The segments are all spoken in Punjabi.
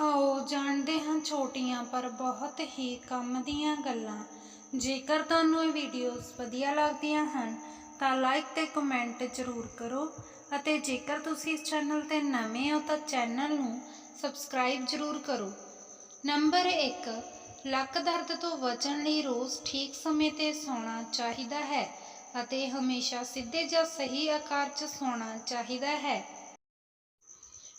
ਆਓ ਜਾਣਦੇ ਹਾਂ ਛੋਟੀਆਂ ਪਰ ਬਹੁਤ ਹੀ ਕੰਮ ਦੀਆਂ ਗੱਲਾਂ। ਜੇਕਰ ਤੁਹਾਨੂੰ ਇਹ ਵੀਡੀਓਜ਼ ਵਧੀਆ ਲੱਗਦੀਆਂ ਹਨ, ਤਾਂ ਲਾਈਕ ਤੇ ਕਮੈਂਟ ਜ਼ਰੂਰ ਕਰੋ ਅਤੇ ਜੇਕਰ ਤੁਸੀਂ ਇਸ ਚੈਨਲ ਤੇ ਨਵੇਂ ਹੋ ਤਾਂ ਚੈਨਲ ਨੂੰ ਸਬਸਕ੍ਰਾਈਬ ਜ਼ਰੂਰ ਕਰੋ। ਨੰਬਰ 1 ਲੱਕ ਦਰਦ ਤੋਂ ਬਚਣ ਲਈ ਰੋਜ਼ ਠੀਕ ਸਮੇਂ ਤੇ ਸੌਣਾ ਚਾਹੀਦਾ ਹੈ ਅਤੇ ਹਮੇਸ਼ਾ ਸਿੱਧੇ ਜਾਂ ਸਹੀ ਆਕਾਰ 'ਚ ਸੌਣਾ ਚਾਹੀਦਾ ਹੈ।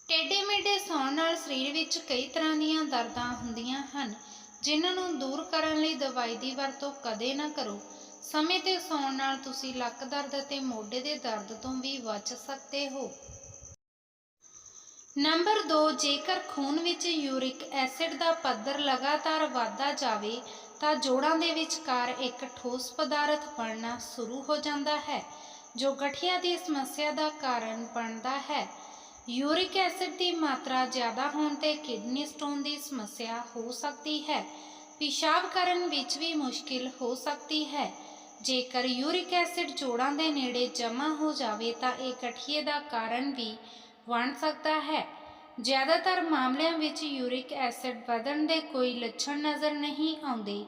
ਟੇਢੇ ਮੇਢੇ ਸੌਣ ਨਾਲ ਸਰੀਰ ਵਿੱਚ ਕਈ ਤਰ੍ਹਾਂ ਦੀਆਂ ਦਰਦਾਂ ਹੁੰਦੀਆਂ ਹਨ, ਜਿਨ੍ਹਾਂ ਨੂੰ ਦੂਰ ਕਰਨ ਲਈ ਦਵਾਈ ਦੀ ਵਰਤੋਂ ਕਦੇ ਨਾ ਕਰੋ। ਸਮੇਂ ਤੇ ਸੌਣ ਨਾਲ ਤੁਸੀਂ ਲੱਕ ਦਰਦ ਅਤੇ ਮੋਢੇ ਦੇ ਦਰਦ ਤੋਂ ਵੀ ਬਚ ਸਕਦੇ ਹੋ। ਨੰਬਰ 2 ਜੇਕਰ ਖੂਨ ਵਿੱਚ ਯੂਰਿਕ ਐਸਿਡ ਦਾ ਪੱਧਰ ਲਗਾਤਾਰ ਵਧਦਾ ਜਾਵੇ, ਤਾਂ ਜੋੜਾਂ ਦੇ ਵਿਚਕਾਰ ਇੱਕ ਠੋਸ ਪਦਾਰਥ ਬਣਨਾ ਸ਼ੁਰੂ ਹੋ ਜਾਂਦਾ ਹੈ, ਜੋ ਗਠੀਆ ਦੀ ਸਮੱਸਿਆ ਦਾ ਕਾਰਨ ਬਣਦਾ ਹੈ। ਯੂਰਿਕ ਐਸਿਡ ਦੀ ਮਾਤਰਾ ਜ਼ਿਆਦਾ ਹੋਣ ਤੇ ਕਿਡਨੀ ਸਟੋਨ ਦੀ ਸਮੱਸਿਆ ਹੋ ਸਕਦੀ ਹੈ। ਪਿਸ਼ਾਬ ਕਰਨ ਵਿੱਚ ਵੀ ਮੁਸ਼ਕਿਲ ਹੋ ਸਕਦੀ ਹੈ। ਜੇਕਰ ਯੂਰਿਕ ਐਸਿਡ ਜੋੜਾਂ ਦੇ ਨੇੜੇ ਜਮ੍ਹਾਂ ਹੋ ਜਾਵੇ ਤਾਂ ਇਹ ਗਠੀਏ ਦਾ ਕਾਰਨ ਵੀ ਬਣ ਸਕਦਾ ਹੈ। ਜ਼ਿਆਦਾਤਰ ਮਾਮਲਿਆਂ ਵਿੱਚ ਯੂਰਿਕ ਐਸਿਡ ਵਧਣ ਦੇ ਕੋਈ ਲੱਛਣ ਨਜ਼ਰ ਨਹੀਂ ਆਉਂਦੇ।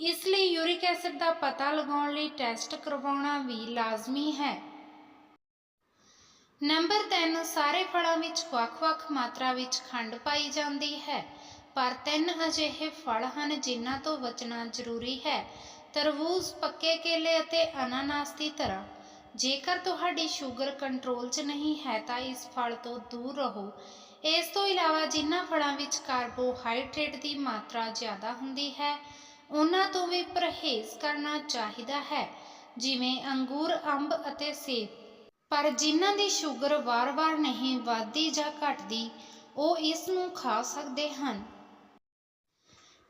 ਇਸ ਲਈ ਯੂਰਿਕ ਐਸਿਡ ਦਾ ਪਤਾ ਲਗਾਉਣ ਲਈ ਟੈਸਟ ਕਰਵਾਉਣਾ ਵੀ ਲਾਜ਼ਮੀ ਹੈ। ਨੰਬਰ 3 ਸਾਰੇ ਫਲਾਂ ਵਿੱਚ ਵੱਖ-ਵੱਖ ਮਾਤਰਾ ਵਿੱਚ ਖੰਡ ਪਾਈ ਜਾਂਦੀ ਹੈ। ਪਰ ਤਿੰਨ ਅਜਿਹੇ ਫਲ ਹਨ ਜਿਨ੍ਹਾਂ ਤੋਂ ਬਚਣਾ ਜ਼ਰੂਰੀ ਹੈ। ਤਰਬੂਜ਼, ਪੱਕੇ ਕੇਲੇ ਅਤੇ ਅਨਾਨਾਸ ਦੀ ਤਰ੍ਹਾਂ। ਜੇਕਰ ਤੁਹਾਡੀ ਸ਼ੂਗਰ ਕੰਟਰੋਲ 'ਚ ਨਹੀਂ ਹੈ ਤਾਂ ਇਸ ਫਲ ਤੋਂ ਦੂਰ ਰਹੋ। ਇਸ ਤੋਂ ਇਲਾਵਾ ਜਿਨ੍ਹਾਂ ਫਲਾਂ ਵਿੱਚ ਕਾਰਬੋਹਾਈਡਰੇਟ ਦੀ ਮਾਤਰਾ ਜ਼ਿਆਦਾ ਹੁੰਦੀ ਹੈ, ਉਹਨਾਂ ਤੋਂ ਵੀ ਪਰਹੇਜ਼ ਕਰਨਾ ਚਾਹੀਦਾ ਹੈ। ਜਿਵੇਂ ਅੰਗੂਰ, ਅੰਬ ਅਤੇ ਸੇਬ। ਪਰ ਜਿਨ੍ਹਾਂ ਦੀ ਸ਼ੂਗਰ ਵਾਰ-ਵਾਰ ਨਹੀਂ ਵੱਧਦੀ ਜਾਂ ਘਟਦੀ, ਉਹ ਇਸ ਨੂੰ ਖਾ ਸਕਦੇ ਹਨ।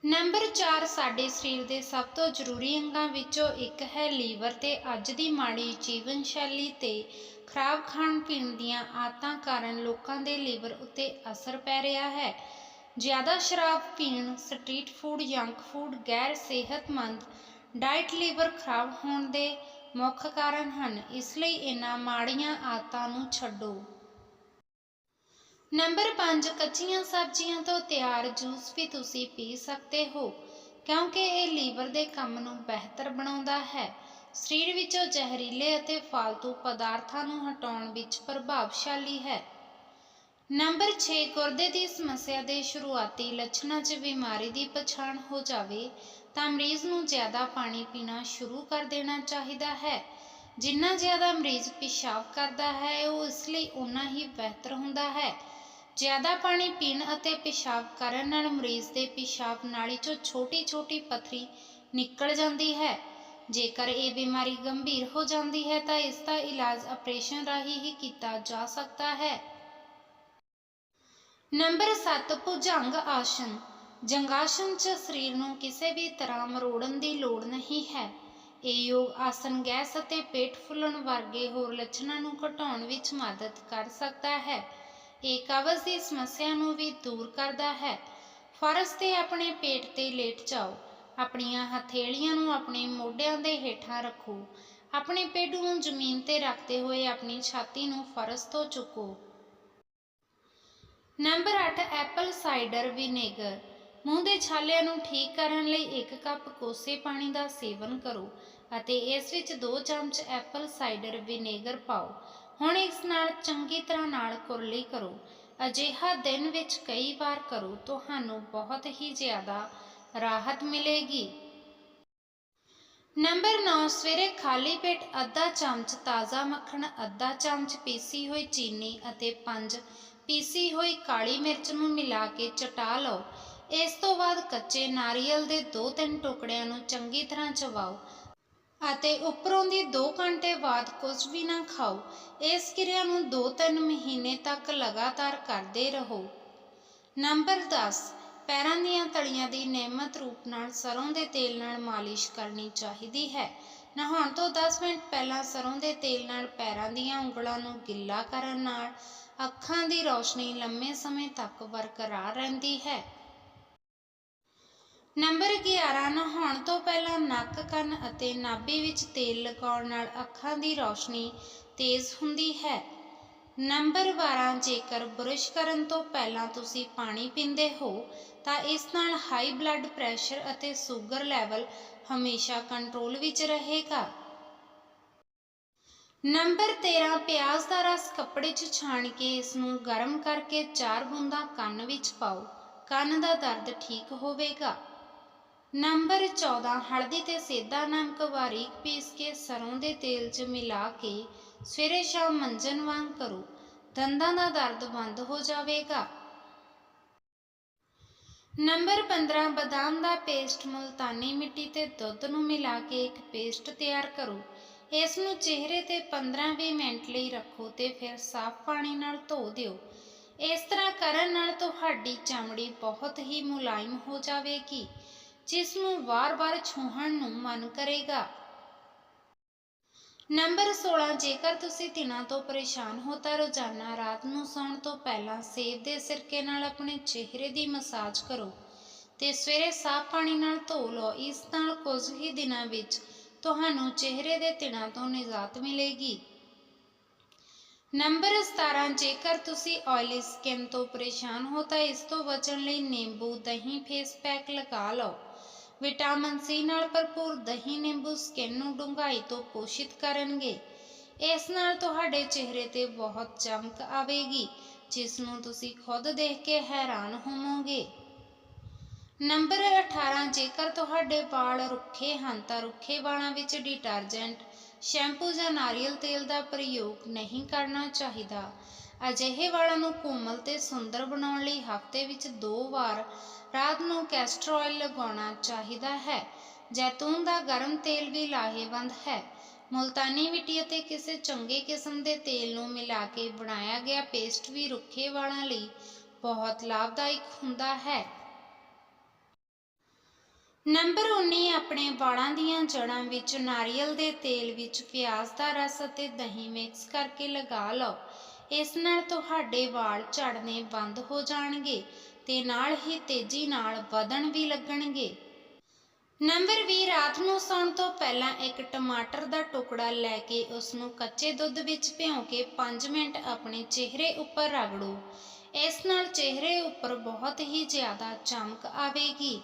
ਨੰਬਰ 4 ਸਾਡੇ ਸਰੀਰ ਦੇ ਸਭ ਤੋਂ ਜ਼ਰੂਰੀ ਅੰਗਾਂ ਵਿੱਚੋਂ ਇੱਕ ਹੈ ਲੀਵਰ ਤੇ ਅੱਜ ਦੀ ਮਾੜੀ ਜੀਵਨ ਸ਼ੈਲੀ ਤੇ ਖਰਾਬ ਖਾਣ ਪੀਣ ਦੀਆਂ ਆਦਤਾਂ ਕਾਰਨ ਲੋਕਾਂ ਦੇ ਲੀਵਰ ਉੱਤੇ ਅਸਰ ਪੈ ਰਿਹਾ ਹੈ। ਜ਼ਿਆਦਾ ਸ਼ਰਾਬ ਪੀਣ, ਸਟਰੀਟ ਫੂਡ, ਜੰਕ ਫੂਡ, ਗੈਰ ਸਿਹਤਮੰਦ ਡਾਈਟ ਲੀਵਰ ਖਰਾਬ ਹੋਣ ਦੇ ਮੁੱਖ ਕਾਰਨ ਹਨ। ਇਸ ਲਈ ਇਹਨਾਂ ਮਾੜੀਆਂ ਆਦਤਾਂ ਨੂੰ ਛੱਡੋ। ਨੰਬਰ 5 ਕੱਚੀਆਂ ਸਬਜ਼ੀਆਂ ਤੋਂ ਤਿਆਰ ਜੂਸ ਵੀ ਤੁਸੀਂ ਪੀ ਸਕਦੇ ਹੋ, ਕਿਉਂਕਿ ਇਹ ਲੀਵਰ ਦੇ ਕੰਮ ਨੂੰ ਬਿਹਤਰ ਬਣਾਉਂਦਾ ਹੈ। ਸਰੀਰ ਵਿੱਚੋਂ ਜ਼ਹਿਰੀਲੇ ਅਤੇ ਫਾਲਤੂ ਪਦਾਰਥਾਂ ਨੂੰ ਹਟਾਉਣ ਵਿੱਚ ਪ੍ਰਭਾਵਸ਼ਾਲੀ ਹੈ। ਨੰਬਰ 6 ਗੁਰਦੇ ਦੀ ਸਮੱਸਿਆ ਦੇ ਸ਼ੁਰੂਆਤੀ ਲੱਛਣਾਂ 'ਚ ਬਿਮਾਰੀ ਦੀ ਪਛਾਣ ਹੋ ਜਾਵੇ ਤਾਂ ਮਰੀਜ਼ ਨੂੰ ਜ਼ਿਆਦਾ ਪਾਣੀ ਪੀਣਾ ਸ਼ੁਰੂ ਕਰ ਦੇਣਾ ਚਾਹੀਦਾ ਹੈ। ਜਿੰਨਾ ਜ਼ਿਆਦਾ ਮਰੀਜ਼ ਪਿਸ਼ਾਬ ਕਰਦਾ ਹੈ, ਉਹ ਇਸ ਲਈ ਉਨਾ ਹੀ ਬਿਹਤਰ ਹੁੰਦਾ ਹੈ। ਜ਼ਿਆਦਾ ਪਾਣੀ ਪੀਣ ਅਤੇ ਪਿਸ਼ਾਬ ਕਰਨ ਨਾਲ ਮਰੀਜ਼ ਦੇ ਪਿਸ਼ਾਬ ਨਾਲੀ 'ਚੋਂ ਛੋਟੀ-ਛੋਟੀ ਪੱਥਰੀ ਨਿਕਲ ਜਾਂਦੀ ਹੈ। ਜੇਕਰ ਇਹ ਬਿਮਾਰੀ ਗੰਭੀਰ ਹੋ ਜਾਂਦੀ ਹੈ, ਤਾਂ ਇਸ ਦਾ ਇਲਾਜ ਆਪਰੇਸ਼ਨ ਰਾਹੀਂ ਹੀ ਕੀਤਾ ਜਾ ਸਕਦਾ ਹੈ। ਨੰਬਰ 7 ਭੁਜੰਗ ਆਸਨ ਜੰਗਾਸਨ 'ਚ ਸਰੀਰ ਨੂੰ ਕਿਸੇ ਵੀ ਤਰ੍ਹਾਂ ਮਰੋੜਨ ਦੀ ਲੋੜ ਨਹੀਂ ਹੈ। ਇਹ ਯੋਗ ਆਸਨ ਗੈਸ ਅਤੇ ਪੇਟ ਫੁੱਲਣ ਵਰਗੇ ਹੋਰ ਲੱਛਣਾਂ ਨੂੰ ਘਟਾਉਣ ਵਿੱਚ ਮਦਦ ਕਰ ਸਕਦਾ ਹੈ। ਇਹ ਕਬਜ਼ ਦੀ ਸਮੱਸਿਆ ਨੂੰ ਵੀ ਦੂਰ ਕਰਦਾ ਹੈ। ਫਰਸ਼ ਤੇ ਆਪਣੇ ਪੇਟ ਤੇ ਲੇਟ ਜਾਓ। ਆਪਣੀਆਂ ਹਥੇਲੀਆਂ ਨੂੰ ਆਪਣੇ ਮੋਢਿਆਂ ਦੇ ਹੇਠਾਂ ਰੱਖੋ। ਆਪਣੇ ਪੇਡੂ ਨੂੰ ਜ਼ਮੀਨ ਤੇ ਰੱਖਦੇ ਹੋਏ ਆਪਣੀ ਛਾਤੀ ਨੂੰ ਫਰਸ਼ ਤੋਂ ਚੁੱਕੋ। Number 8 apple cider vinegar. ਮੂੰਹ ਦੇ ਛਾਲਿਆਂ ਨੂੰ ਠੀਕ ਕਰਨ ਲਈ 1 ਕੱਪ ਕੋਸੇ ਪਾਣੀ ਦਾ ਸੇਵਨ ਕਰੋ ਅਤੇ ਇਸ ਵਿੱਚ 2 ਚਮਚ ਐਪਲ ਸਾਈਡਰ ਵਿਨੇਗਰ ਪਾਓ। ਹੁਣ ਇਸ ਨਾਲ ਚੰਗੀ ਤਰ੍ਹਾਂ ਨਾਲ ਕੁਰਲੀ ਕਰੋ। ਅਜਿਹਾ ਦਿਨ ਵਿੱਚ ਕਈ ਵਾਰ ਕਰੋ, ਤੁਹਾਨੂੰ ਬਹੁਤ ਹੀ ਜ਼ਿਆਦਾ ਰਾਹਤ ਮਿਲੇਗੀ। ਨੰਬਰ 9 ਸਵੇਰੇ ਖਾਲੀ ਪੇਟ ਅੱਧਾ ਚਮਚ ਤਾਜ਼ਾ ਮੱਖਣ, ਅੱਧਾ ਚਮਚ ਪੀਸੀ ਹੋਈ ਚੀਨੀ ਅਤੇ 5 ਪੀਸੀ ਹੋਈ ਕਾਲੀ ਮਿਰਚ ਨੂੰ ਮਿਲਾ ਕੇ ਚਟਾ ਲਓ। ਇਸ ਤੋਂ ਬਾਅਦ ਕੱਚੇ ਨਾਰੀਅਲ ਦੇ 2-3 ਟੁਕੜਿਆਂ ਨੂੰ ਚੰਗੀ ਤਰ੍ਹਾਂ ਚਬਾਓ ਅਤੇ ਉੱਪਰੋਂ ਦੀ 2 ਘੰਟੇ ਬਾਅਦ ਕੁਝ ਵੀ ਨਾ ਖਾਓ। ਇਸ ਕਿਰਿਆ ਨੂੰ 2-3 ਮਹੀਨੇ ਤੱਕ ਲਗਾਤਾਰ ਕਰਦੇ ਰਹੋ। ਨੰਬਰ 10 ਪੈਰਾਂ ਦੀਆਂ ਤਲੀਆਂ ਦੀ ਨਿਯਮਤ ਰੂਪ ਨਾਲ ਸਰੋਂ ਦੇ ਤੇਲ ਨਾਲ ਮਾਲਿਸ਼ ਕਰਨੀ ਚਾਹੀਦੀ ਹੈ। ਨਹਾਉਣ ਤੋਂ 10 ਮਿੰਟ ਪਹਿਲਾਂ ਸਰੋਂ ਦੇ ਤੇਲ ਨਾਲ ਪੈਰਾਂ ਦੀਆਂ ਉਂਗਲਾਂ ਨੂੰ ਗਿੱਲਾ ਕਰਨ ਨਾਲ ਅੱਖਾਂ ਦੀ ਰੌਸ਼ਨੀ ਲੰਮੇ ਸਮੇਂ ਤੱਕ ਬਰਕਰਾਰ ਰਹਿੰਦੀ ਹੈ। ਨੰਬਰ 11 ਨਹਾਉਣ ਤੋਂ ਪਹਿਲਾਂ ਨੱਕ ਕੰਨ ਅਤੇ ਨਾਭੀ ਵਿੱਚ ਤੇਲ ਲਗਾਉਣ ਨਾਲ ਅੱਖਾਂ ਦੀ ਰੌਸ਼ਨੀ ਤੇਜ਼ ਹੁੰਦੀ ਹੈ। ਨੰਬਰ 12 ਜੇਕਰ ਬੁਰਸ਼ ਕਰਨ ਤੋਂ ਪਹਿਲਾਂ ਤੁਸੀਂ ਪਾਣੀ ਪੀਂਦੇ ਹੋ, ਤਾਂ ਇਸ ਨਾਲ ਹਾਈ ਬਲੱਡ ਪ੍ਰੈਸ਼ਰ ਅਤੇ ਸ਼ੂਗਰ ਲੈਵਲ ਹਮੇਸ਼ਾ ਕੰਟਰੋਲ ਵਿੱਚ ਰਹੇਗਾ। ਨੰਬਰ 13 ਪਿਆਜ਼ ਦਾ ਰਸ ਕੱਪੜੇ 'ਚ ਛਾਣ ਕੇ ਇਸ ਨੂੰ ਗਰਮ ਕਰਕੇ ਚਾਰ ਬੂੰਦਾਂ ਕੰਨ ਵਿੱਚ ਪਾਓ। ਕੰਨ ਦਾ ਦਰਦ ਠੀਕ ਹੋਵੇਗਾ। ਨੰਬਰ 14 ਹਲਦੀ ਤੇ ਸੇਦਾ ਨਮਕ ਵਾਰੀਕ ਪੀਸ ਕੇ ਸਰੋਂ ਦੇ ਤੇਲ 'ਚ ਮਿਲਾ ਕੇ ਸਵੇਰੇ ਸ਼ਾਮ ਮੰਜਨ ਵਾਂਗ ਕਰੋ। ਦੰਦਾਂ ਦਾ ਦਰਦ ਬੰਦ ਹੋ ਜਾਵੇਗਾ। ਨੰਬਰ 15 ਬਦਾਮ ਦਾ ਪੇਸਟ ਮੁਲਤਾਨੀ ਮਿੱਟੀ ਤੇ ਦੁੱਧ ਨੂੰ ਮਿਲਾ ਕੇ ਇੱਕ ਪੇਸਟ ਤਿਆਰ ਕਰੋ। ਇਸ ਨੂੰ ਚਿਹਰੇ ਤੇ 15-20 ਮਿੰਟ ਲਈ ਰੱਖੋ ਤੇ ਫਿਰ ਸਾਫ਼ ਪਾਣੀ ਨਾਲ ਧੋ ਦਿਓ। ਇਸ ਤਰ੍ਹਾਂ ਕਰਨ ਨਾਲ ਤੁਹਾਡੀ ਚਮੜੀ ਬਹੁਤ ਹੀ ਮੁਲਾਇਮ ਹੋ ਜਾਵੇਗੀ। ਜਿਸ ਨੂੰ ਵਾਰ-ਵਾਰ ਛੂਹਣ ਨੂੰ ਮਨ ਕਰੇਗਾ। ਨੰਬਰ 16 ਜੇਕਰ ਤੁਸੀਂ ਦਿਨਾਂ ਤੋਂ ਪਰੇਸ਼ਾਨ ਹੋ ਤਾਂ ਰੋਜ਼ਾਨਾ ਰਾਤ ਨੂੰ ਸੌਣ ਤੋਂ ਪਹਿਲਾਂ ਸੇਬ ਦੇ ਸਿਰਕੇ ਨਾਲ ਆਪਣੇ ਚਿਹਰੇ ਦੀ ਮਸਾਜ ਕਰੋ ਤੇ ਸਵੇਰੇ ਸਾਫ਼ ਪਾਣੀ ਨਾਲ ਧੋ ਲਓ। ਇਸ ਨਾਲ ਕੁਝ ਹੀ ਦਿਨਾਂ ਵਿੱਚ ਤੁਹਾਨੂੰ ਚਿਹਰੇ ਦੇ ਤਿਣਾਂ ਤੋਂ ਨਿਜਾਤ ਮਿਲੇਗੀ। ਨੰਬਰ 17 ਜੇਕਰ ਤੁਸੀਂ ਆਇਲੀ ਸਕਿਨ ਤੋਂ ਪਰੇਸ਼ਾਨ ਹੋ ਤਾਂ ਇਸ ਤੋਂ ਬਚਣ ਲਈ ਨਿੰਬੂ, ਦਹੀਂ, ਫੇਸ ਪੈਕ ਲਗਾ ਲਓ। ਵਿਟਾਮਿਨ ਸੀ ਨਾਲ ਭਰਪੂਰ ਦਹੀਂ, ਨਿੰਬੂ ਸਕਿਨ ਨੂੰ ਡੂੰਘਾਈ ਤੋਂ ਪੋਸ਼ਿਤ ਕਰਨਗੇ। ਇਸ ਨਾਲ ਤੁਹਾਡੇ ਚਿਹਰੇ ਤੇ ਬਹੁਤ ਚਮਕ ਆਵੇਗੀ, ਜਿਸ ਨੂੰ ਤੁਸੀਂ ਖੁਦ ਦੇਖ ਕੇ ਹੈਰਾਨ ਹੋਵੋਗੇ। ਨੰਬਰ 18 ਜੇਕਰ ਤੁਹਾਡੇ ਵਾਲ ਰੁੱਖੇ ਹਨ ਤਾਂ ਰੁੱਖੇ ਵਾਲਾਂ ਵਿੱਚ ਡਿਟਰਜੈਂਟ, ਸ਼ੈਂਪੂ ਜਾਂ ਨਾਰੀਅਲ ਤੇਲ ਦਾ ਪ੍ਰਯੋਗ ਨਹੀਂ ਕਰਨਾ ਚਾਹੀਦਾ। ਅਜਿਹੇ ਵਾਲਾਂ ਨੂੰ ਕੋਮਲ ਤੇ ਸੁੰਦਰ ਬਣਾਉਣ ਲਈ ਹਫ਼ਤੇ ਵਿੱਚ ਦੋ ਵਾਰ ਰਾਤ ਨੂੰ ਕੈਸਟਰ ਆਇਲ ਲਗਾਉਣਾ ਚਾਹੀਦਾ ਹੈ। ਜੈਤੂਨ ਦਾ ਗਰਮ ਤੇਲ ਵੀ ਲਾਹੇਵੰਦ ਹੈ। ਮੁਲਤਾਨੀ ਮਿੱਟੀ ਅਤੇ ਕਿਸੇ ਚੰਗੇ ਕਿਸਮ ਦੇ ਤੇਲ ਨੂੰ ਮਿਲਾ ਕੇ ਬਣਾਇਆ ਗਿਆ ਪੇਸਟ ਵੀ ਰੁੱਖੇ ਵਾਲਾਂ ਲਈ ਬਹੁਤ ਲਾਭਦਾਇਕ ਹੁੰਦਾ ਹੈ। ਨੰਬਰ 19 ਆਪਣੇ ਵਾਲਾਂ ਦੀਆਂ ਜੜ੍ਹਾਂ ਵਿੱਚ ਨਾਰੀਅਲ ਦੇ ਤੇਲ ਵਿੱਚ ਪਿਆਜ਼ ਦਾ ਰਸ ਅਤੇ ਦਹੀਂ ਮਿਕਸ ਕਰਕੇ ਲਗਾ ਲਓ। ਇਸ ਨਾਲ ਤੁਹਾਡੇ ਵਾਲ ਝੜਨੇ ਬੰਦ ਹੋ ਜਾਣਗੇ ਤੇ ਨਾਲ ਹੀ ਤੇਜ਼ੀ ਨਾਲ ਵਧਣ ਵੀ ਲੱਗਣਗੇ। ਨੰਬਰ 20 ਰਾਤ ਨੂੰ ਸੌਣ ਤੋਂ ਪਹਿਲਾਂ ਇੱਕ ਟਮਾਟਰ ਦਾ ਟੁਕੜਾ ਲੈ ਕੇ ਉਸ ਨੂੰ ਕੱਚੇ ਦੁੱਧ ਵਿੱਚ ਭਿਓਂ ਕੇ 5 ਮਿੰਟ ਆਪਣੇ ਚਿਹਰੇ ਉੱਪਰ ਰਗੜੋ ਇਸ ਨਾਲ ਚਿਹਰੇ ਉੱਪਰ ਬਹੁਤ ਹੀ ਜ਼ਿਆਦਾ ਚਮਕ ਆਵੇਗੀ।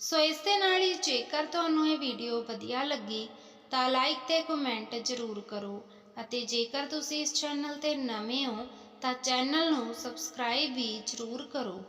ਸੋ ਇਸ ਦੇ ਨਾਲ ਹੀ ਜੇਕਰ ਤੁਹਾਨੂੰ ਇਹ ਵੀਡੀਓ ਵਧੀਆ ਲੱਗੀ ਤਾਂ ਲਾਈਕ ਤੇ ਕਮੈਂਟ ਜ਼ਰੂਰ ਕਰੋ ਅਤੇ ਜੇਕਰ ਤੁਸੀਂ ਇਸ ਚੈਨਲ ਤੇ ਨਵੇਂ ਹੋ ਤਾਂ ਚੈਨਲ ਨੂੰ ਸਬਸਕ੍ਰਾਈਬ ਵੀ ਜ਼ਰੂਰ ਕਰੋ।